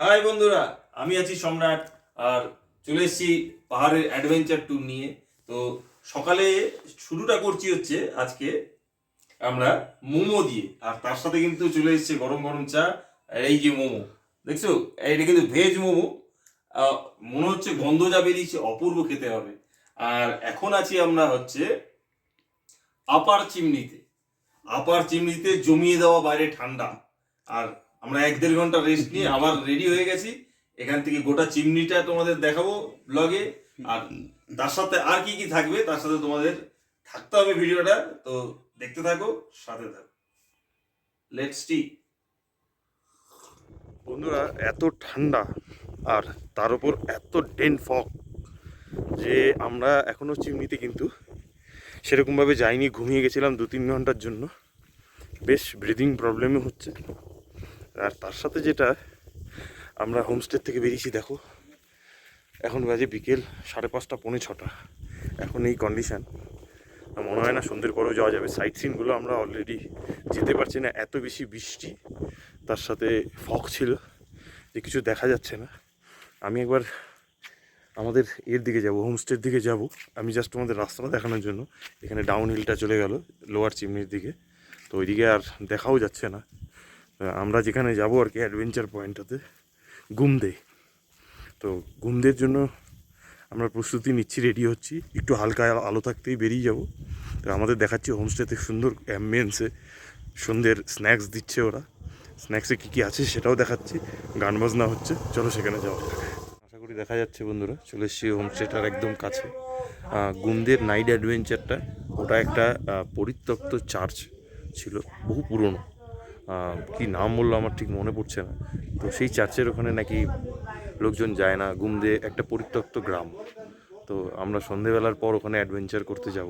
High বন্ধুরা, আমি আছি সম্রাট আর চলে এসেছি পাহাড়ের অ্যাডভেঞ্চার ট্যুর নিয়ে। তো সকালে শুরুটা করছি হচ্ছে আজকে আমরা মোমো দিয়ে। আর তার সাথে কিন্তু চলে এসেছে গরম গরম চা এই যে মোমো, দেখছ? এটা কিন্তু ভেজ মোমো। মনে হচ্ছে গন্ধ যা বেরিয়েছে, অপূর্ব খেতে হবে। আর এখন আছি আমরা হচ্ছে আপার চিমনিতে আপার চিমনিতে জমিয়ে দেওয়া বাইরে ঠান্ডা। আর আমরা এক দেড় ঘণ্টা রেস্ট নিয়ে আবার রেডি হয়ে গেছি। এখান থেকে গোটা চিমনিটা তোমাদের দেখাবো ব্লগে আর তার সাথে আর কি কি থাকবে, তার সাথে তোমাদের থাকতে হবে ভিডিওটা। তো দেখতে থাকো, সাথে থাকো। লেটস টি বন্ধুরা, এত ঠান্ডা আর তার উপর এত ডেন ফগ যে আমরা এখনও চিমনিতে কিন্তু সেরকমভাবে যাইনি, ঘুমিয়ে গেছিলাম দু তিন ঘণ্টার জন্য। বেশ ব্রিদিং প্রবলেমও হচ্ছে। আর তার সাথে যেটা, আমরা হোমস্টে থেকে বেরিয়েছি, দেখো। এখন বাজে বিকেল সাড়ে পাঁচটা, পৌনে ছটা। এখন এই কন্ডিশান মনে হয় না সন্ধ্যের পরেও যাওয়া যাবে। সাইট সিনগুলো আমরা অলরেডি যেতে পারছি না। এত বেশি বৃষ্টি। তার সাথে ফক ছিল, যে কিছু দেখা যাচ্ছে না। আমি একবার আমাদের এর দিকে যাব হোমস্টের দিকে যাব। আমি জাস্ট তোমাদের রাস্তাটা দেখানোর জন্য। এখানে ডাউন হিলটা চলে গেল লোয়ার চিমনির দিকে। তো ওইদিকে আর দেখাও যাচ্ছে না। আমরা যেখানে যাব আর কি অ্যাডভেঞ্চার পয়েন্টটাতে গুমদে। তো গুমদের জন্য আমরা প্রস্তুতি নিচ্ছি রেডি হচ্ছি। একটু হালকা আলো- থাকতেই বেরিয়ে যাব। তো আমাদের দেখাচ্ছি হোমস্টেতে সুন্দর অ্যাম্বিয়েন্সে সন্ধ্যের স্ন্যাক্স দিচ্ছে ওরা। স্ন্যাক্সে কী কী আছে সেটাও দেখাচ্ছি। গান বাজনা হচ্ছে, চলো সেখানে যাওয়া যাক। আশা করি দেখা যাচ্ছে বন্ধুরা, চলে এসেছি হোমস্টেটার একদম কাছে। গুমদের নাইট অ্যাডভেঞ্চারটা ওটা একটা পরিত্যক্ত চার্চ ছিল, বহু পুরনো। কি নাম বললো আমার ঠিক মনে পড়ছে না তো সেই চার্চের ওখানে নাকি লোকজন যায় না গুমদে একটা পরিত্যক্ত গ্রাম তো আমরা সন্ধেবেলার পর ওখানে অ্যাডভেঞ্চার করতে যাব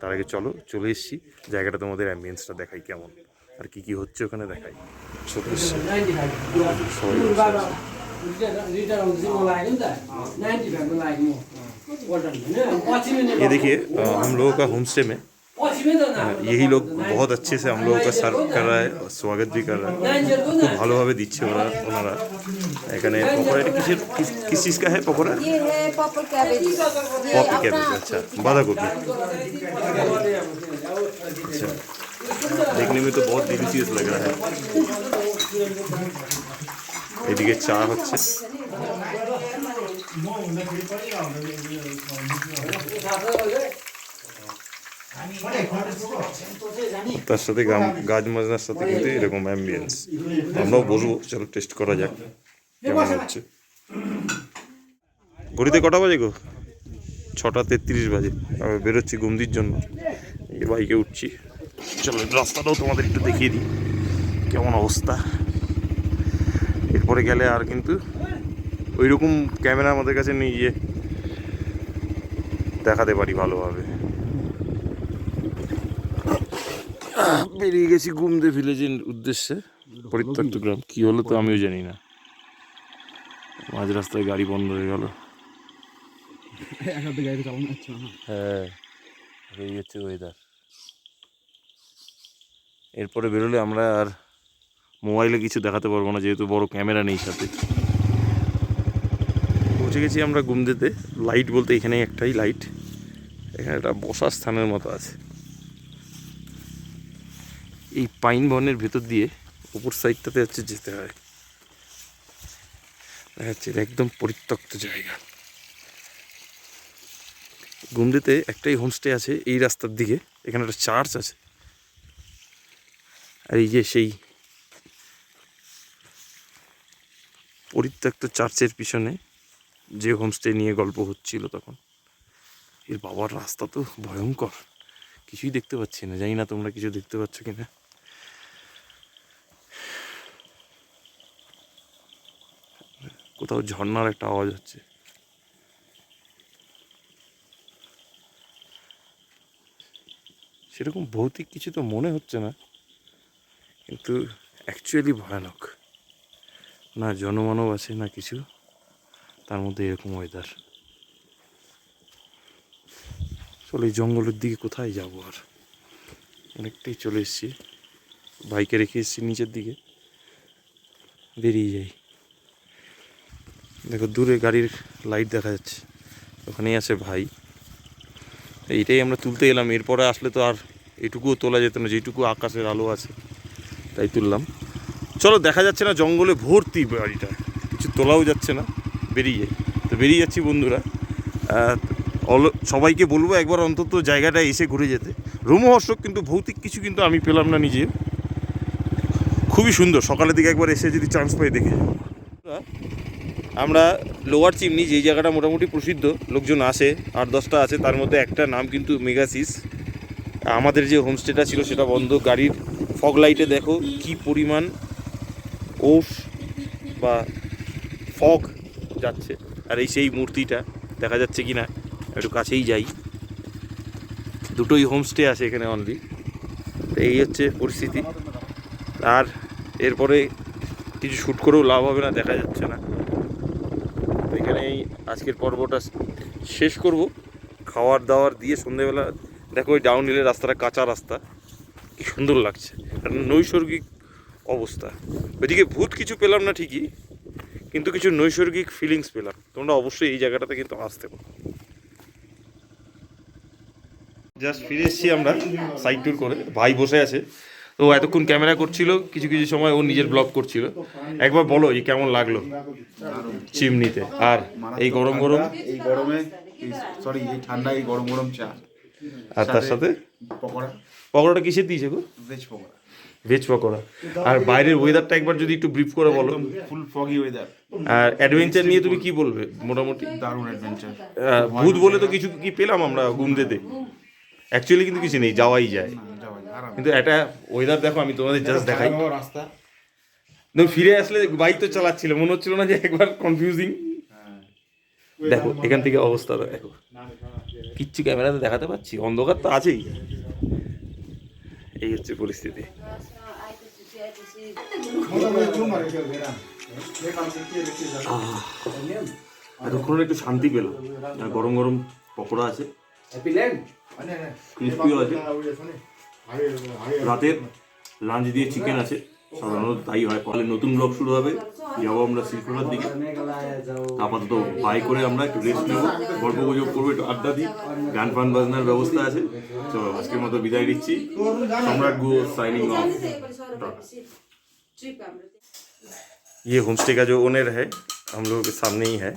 তার আগে চলো চলে এসেছি জায়গাটা তোমাদের অ্যাম্বিয়েন্সটা দেখাই কেমন আর কি কি হচ্ছে ওখানে দেখাই চলে এসছি সবাই বসে আছে। ये देखिए अ, हम लोगों का होम स्टे में अ, यही लोग बहुत अच्छे से हम लोगों का सर्व कर रहा है और स्वागत भी कर रहा है খুব ভালোভাবে দিচ্ছে ওরা ওনারা এখানে পকোড়া এটা কিসের কিস কিস চিজ কা হ্যাঁ পকোড়া ये है पॉपर कैबेज ये पॉपी अपना कैबेज अच्छा बांधागोभी अच्छा देखने में तो बहुत डिलीशियस लग रहा है এদিকে চা হচ্ছে তার সাথে গাছ মাজনার সাথে কিন্তু এরকম অ্যাম্বিয়েন্স আমরাও বসবো, চলো টেস্ট করা যাক। কেমন হচ্ছে? ঘড়িতে কটা বাজে গো? ছটা তেত্রিশ বাজে। আমি বেরোচ্ছি গুমদির জন্য। এই বাইকে উঠছি। চলো, রাস্তাটাও তোমাদের একটু দেখিয়ে দিই। কেমন অবস্থা? এরপরে গেলে আর কিন্তু ওই রকম ক্যামেরা আমাদের কাছে নিয়ে দেখাতে পারি ভালোভাবে। বেরিয়ে গেছি গুমদে ভিলেজের উদ্দেশ্যে। পরিত্যক্ত গ্রাম। কি হলো তো আমিও জানি না। মাঝ রাস্তায় গাড়ি বন্ধ হয়ে গেল। হ্যাঁ এই হচ্ছে ওয়েদার এরপরে বেরোলে আমরা আর মোবাইলে কিছু দেখাতে পারব না যেহেতু বড় ক্যামেরা নেই সাথে। পৌঁছে গেছি আমরা গুমদেতে। লাইট বলতে এখানে একটাই লাইট এখানে একটা বসার স্থানের মতো আছে। এই পাইন বনের ভেতর দিয়ে উপর সাইডটাতে হচ্ছে যেতে হয়। দেখা যাচ্ছে একদম পরিত্যক্ত জায়গা। গুমদিতে একটাই হোমস্টে আছে এই রাস্তার দিকে, এখানে একটা চার্চ আছে। আর এই যে সেই পরিত্যক্ত চার্চের পিছনে যে হোমস্টে নিয়ে গল্প হচ্ছিল তখন, এর বাবার রাস্তা তো ভয়ঙ্কর। কিছুই দেখতে পাচ্ছি না, জানি না তোমরা কিছু দেখতে পাচ্ছ কিনা। কোথাও ঝর্নার একটা আওয়াজ হচ্ছে। সেরকম ভৌতিক কিছু তো মনে হচ্ছে না, কিন্তু অ্যাকচুয়ালি ভয়ানক। না জনমানব আছে, না কিছু, তার মধ্যে এরকম ওয়েদার চলো জঙ্গলের দিকে কোথায় যাব আর? অনেকটাই চলে এসেছি। বাইকে রেখে এসেছি নিচের দিকে। বেরিয়ে যাই। দেখো, দূরে গাড়ির লাইট দেখা যাচ্ছে। ওখানেই আছে ভাই। এইটাই আমরা তুলতে এলাম। এরপরে আসলে তো আর এটুকুও তোলা যেত না, যেটুকু আকাশের আলো আছে, তাই তুললাম। চলো, দেখা যাচ্ছে না জঙ্গলে ভর্তি বাড়িটা। কিছু তোলাও যাচ্ছে না, বেরিয়ে তো বেরিয়ে যাচ্ছি বন্ধুরা। সবাইকে বলব একবার অন্তত জায়গাটা এসে ঘুরে যেতে। রোমহর্ষক কিন্তু ভৌতিক কিছু কিন্তু আমি পেলাম না নিজে। খুবই সুন্দর। সকালের দিকে একবার এসে যদি চান্স পাই দেখে যাব। আমরা লোয়ার চিমনি যেই জায়গাটা মোটামুটি প্রসিদ্ধ, লোকজন আসে, আট দশটা আছে, তার মধ্যে একটা নাম কিন্তু মেগাসিস। আমাদের যে হোমস্টেটা ছিল সেটা বন্ধ, গাড়ির ফগ লাইটে দেখো কি পরিমাণ ওষ বা ফগ যাচ্ছে। আর এই সেই মূর্তিটা, দেখা যাচ্ছে কি না একটু কাছেই যাই। দুটোই হোমস্টে আছে এখানে অনলি এই হচ্ছে পরিস্থিতি। আর এরপরে কিছু শ্যুট করেও লাভ হবে না, দেখা যাচ্ছে না। তো এখানেই আজকের পর্বটা শেষ করব। খাওয়ার দাওয়ার দিয়ে সন্ধেবেলা, দেখো ওই ডাউন হিলের রাস্তাটা কাঁচা রাস্তা। কি সুন্দর লাগছে। নৈসর্গিক অবস্থা। ওইদিকে ভূত কিছু পেলাম না ঠিকই, কিন্তু কিছু নৈসর্গিক ফিলিংস পেলাম। তোমরা অবশ্যই এই জায়গাটাতে কিন্তু আসতে পারো। জাস্ট ফিরে এসেছি আমরা সাইড ট্যুর করে। ভাই বসে আছে। তো ও এতক্ষণ ক্যামেরা করছিল কিছু কিছু সময় ও নিজের ব্লগ করছিল। একবার বলো এই কেমন লাগল চিমনিতে? আর এই গরম গরম? এই গরমে সরি এই ঠান্ডা এই গরম গরম চা। আর তার সাথে পকোড়া। পকোড়াটা কিসের দিয়েছে গো? ভেজ পকোড়া। ভেজ পকোড়া। আর বাইরের ওয়েদারটা একবার যদি একটু ব্রিফ করে বলো। ফুল ফগি ওয়েদার আর অ্যাডভেঞ্চার নিয়ে তুমি কি বলবে? মোটামুটি? দারুণ অ্যাডভেঞ্চার ভূত বলে তো কিছু কি পেলাম আমরা গুমদেতে অ্যাকচুয়ালি কিন্তু কিছু নেই যাওয়াই যায়। কিন্তু একটা ওয়েদার দেখো আমি তোমাদের জাস্ট দেখাই। রাস্তা। তুমি ফিরে আসলে বাইক তো চালাচ্ছিলে মনে হচ্ছিল না যে একবার কনফিউজিং দেখো এখান থেকে অবস্থা দেখো। কিচ্ছু ক্যামেরাতে দেখাতে পাচ্ছি অন্ধকার তো আছেই। এই হচ্ছে পরিস্থিতি। এতক্ষণ একটু শান্তি পেলাম। গরম গরম পকোড়া আছে। ক্রিস্পিও আছে। রাতের লাঞ্চ দিয়ে চিকেন আছে সাধারণত তাই হয় ফলে নতুন ব্লগ শুরু হবে যাবো আমরা শিল্পটার দিকে আপাতত বাই করে আমরা একটু রেস্ট নেবো গল্প গুজব করবো একটু আড্ডা দিই গান ফান বাজনার ব্যবস্থা আছে চলো আজকের মতো বিদায় দিচ্ছি সম্রাট গো সাইনিং অফ ये होम स्टे का जो ओनर है हम लोगों के सामने ही है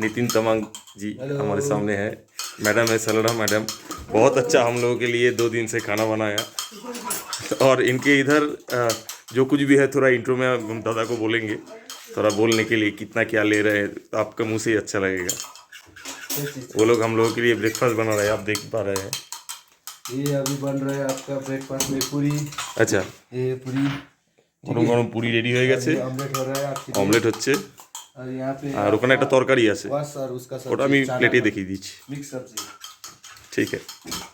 नितिन तमांग जी हमारे सामने है मैडम है सलरा मैडम बहुत अच्छा हम लोगों के लिए दो दिन से खाना बनाया और इनके इधर अ, जो कुछ भी है थोड़ा इंट्रो में हम दादा को बोलेंगे थोड़ा बोलने के लिए कितना क्या ले रहे हैं तो आपका मुंह से ही अच्छा लगेगा वो लोग हम लोगों के लिए ब्रेकफास्ट बना रहे हैं आप देख पा रहे हैं ये अभी बन रहा है आपका ब्रेकफास्ट में पूरी अच्छा ये पूरी গরম গরম পুরি রেডি হয়ে গেছে ऑमलेट हो रहा है आपकी অমলেট হচ্ছে और यहाँ पे আর ওখানে একটা তরকারি আছে बस और उसका ওটা আমি सब्जी প্লেটে দেখিয়ে দিচ্ছি Take it.